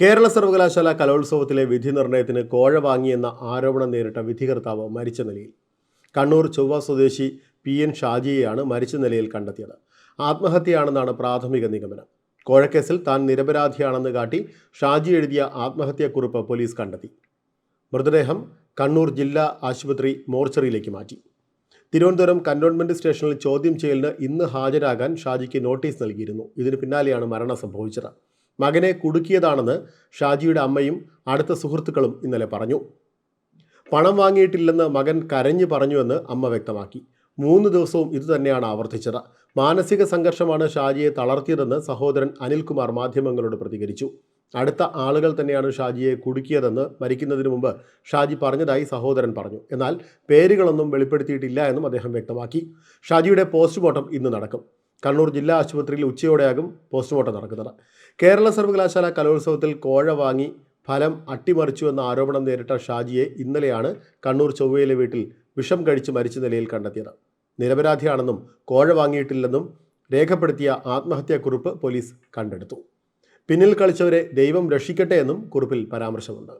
കേരള സർവകലാശാല കലോത്സവത്തിലെ വിധി നിർണയത്തിന് കോഴ വാങ്ങിയെന്ന ആരോപണം നേരിട്ട വിധികർത്താവ് മരിച്ച നിലയിൽ. കണ്ണൂർ ചൊവ്വ സ്വദേശി പി എൻ ഷാജിയെയാണ് മരിച്ച നിലയിൽ കണ്ടെത്തിയത്. ആത്മഹത്യയാണെന്നാണ് പ്രാഥമിക നിഗമനം. കോഴക്കേസിൽ താൻ നിരപരാധിയാണെന്ന് കാട്ടി ഷാജി എഴുതിയ ആത്മഹത്യാക്കുറിപ്പ് പോലീസ് കണ്ടെത്തി. മൃതദേഹം കണ്ണൂർ ജില്ലാ ആശുപത്രി മോർച്ചറിയിലേക്ക് മാറ്റി. തിരുവനന്തപുരം കന്റോൺമെന്റ് സ്റ്റേഷനിൽ ചോദ്യം ചെയ്യലിന് ഇന്ന് ഹാജരാകാൻ ഷാജിക്ക് നോട്ടീസ് നൽകിയിരുന്നു. ഇതിന് പിന്നാലെയാണ് മരണം സംഭവിച്ചത്. മകനെ കുടുക്കിയതാണെന്ന് ഷാജിയുടെ അമ്മയും അടുത്ത സുഹൃത്തുക്കളും ഇന്നലെ പറഞ്ഞു. പണം വാങ്ങിയിട്ടില്ലെന്ന് മകൻ കരഞ്ഞു പറഞ്ഞുവെന്ന് അമ്മ വ്യക്തമാക്കി. മൂന്ന് ദിവസവും ഇതുതന്നെയാണ് ആവർത്തിച്ചത്. മാനസിക സംഘർഷമാണ് ഷാജിയെ തളർത്തിയതെന്ന് സഹോദരൻ അനിൽകുമാർ മാധ്യമങ്ങളോട് പ്രതികരിച്ചു. അടുത്ത ആളുകൾ തന്നെയാണ് ഷാജിയെ കുടുക്കിയതെന്ന് മരിക്കുന്നതിന് മുമ്പ് ഷാജി പറഞ്ഞതായി സഹോദരൻ പറഞ്ഞു. എന്നാൽ പേരുകളൊന്നും വെളിപ്പെടുത്തിയിട്ടില്ല എന്നും അദ്ദേഹം വ്യക്തമാക്കി. ഷാജിയുടെ പോസ്റ്റ്മോർട്ടം ഇന്ന് നടക്കും. കണ്ണൂർ ജില്ലാ ആശുപത്രിയിൽ ഉച്ചയോടെയാകും പോസ്റ്റ്മോർട്ടം നടക്കുന്നത്. കേരള സർവകലാശാല കലോത്സവത്തിൽ കോഴ വാങ്ങി ഫലം അട്ടിമറിച്ചു എന്ന ആരോപണം നേരിട്ട ഷാജിയെ ഇന്നലെയാണ് കണ്ണൂർ ചൊവ്വയിലെ വീട്ടിൽ വിഷം കഴിച്ച് മരിച്ച നിലയിൽ കണ്ടെത്തിയത്. നിരപരാധിയാണെന്നും കോഴ വാങ്ങിയിട്ടില്ലെന്നും രേഖപ്പെടുത്തിയ ആത്മഹത്യാക്കുറിപ്പ് പോലീസ് കണ്ടെടുത്തു. പിന്നിൽ കളിച്ചവരെ ദൈവം രക്ഷിക്കട്ടെ എന്നും കുറിപ്പിൽ പരാമർശമുണ്ട്.